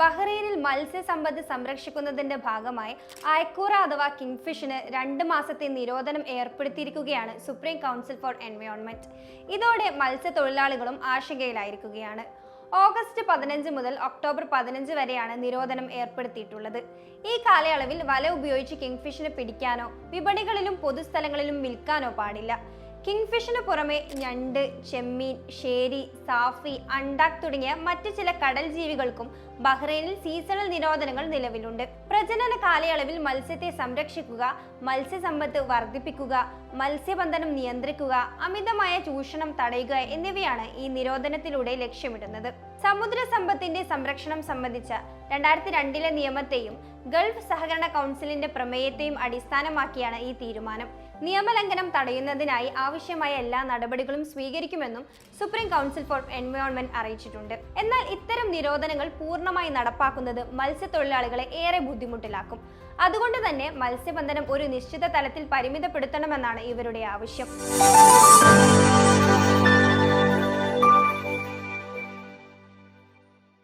ബഹ്റൈനിൽ മത്സ്യസമ്പത്ത് സംരക്ഷിക്കുന്നതിന്റെ ഭാഗമായി അയക്കൂറ അഥവാ കിങ്ഫിഷിന് രണ്ട് മാസത്തെ നിരോധനം ഏർപ്പെടുത്തിയിരിക്കുകയാണ് സുപ്രീം കൗൺസിൽ ഫോർ എൻവയോൺമെന്റ്. ഇതോടെ മത്സ്യത്തൊഴിലാളികളും ആശങ്കയിലായിരിക്കുകയാണ്. ഓഗസ്റ്റ് പതിനഞ്ച് മുതൽ ഒക്ടോബർ പതിനഞ്ച് വരെയാണ് നിരോധനം ഏർപ്പെടുത്തിയിട്ടുള്ളത്. ഈ കാലയളവിൽ വല ഉപയോഗിച്ച് കിങ്ഫിഷിനെ പിടിക്കാനോ വിപണികളിലും പൊതുസ്ഥലങ്ങളിലും വിൽക്കാനോ പാടില്ല. കിങ്ഫിഷിന് പുറമെ ഞണ്ട് ചെമ്മീൻ ഷേരി സാഫി അണ്ടാക് തുടങ്ങിയ മറ്റു ചില കടൽ ജീവികൾക്കും ബഹ്റൈനിൽ സീസണൽ നിരോധനങ്ങൾ നിലവിലുണ്ട്. പ്രജനന കാലയളവിൽ മത്സ്യത്തെ സംരക്ഷിക്കുക മത്സ്യസമ്പത്ത് വർദ്ധിപ്പിക്കുക മത്സ്യബന്ധനം നിയന്ത്രിക്കുക അമിതമായ ചൂഷണം തടയുക എന്നിവയാണ് ഈ നിരോധനത്തിലൂടെ ലക്ഷ്യമിടുന്നത്. സമുദ്ര സമ്പത്തിന്റെ സംരക്ഷണം സംബന്ധിച്ച രണ്ടായിരത്തി രണ്ടിലെ നിയമത്തെയും ഗൾഫ് സഹകരണ കൗൺസിലിന്റെ പ്രമേയത്തെയും അടിസ്ഥാനമാക്കിയാണ് ഈ തീരുമാനം. നിയമലംഘനം തടയുന്നതിനായി ആവശ്യമായ എല്ലാ നടപടികളും സ്വീകരിക്കുമെന്നും സുപ്രീം കൗൺസിൽ ഫോർ എൻവയോൺമെന്റ് അറിയിച്ചിട്ടുണ്ട്. എന്നാൽ ഇത്തരം നിരോധനങ്ങൾ പൂർണമായി നടപ്പാക്കുന്നത് മത്സ്യത്തൊഴിലാളികളെ ഏറെ ബുദ്ധിമുട്ടിലാക്കും. അതുകൊണ്ട് തന്നെ മത്സ്യബന്ധനം ഒരു നിശ്ചിത തലത്തിൽ പരിമിതപ്പെടുത്തണമെന്നാണ് ഇവരുടെ ആവശ്യം.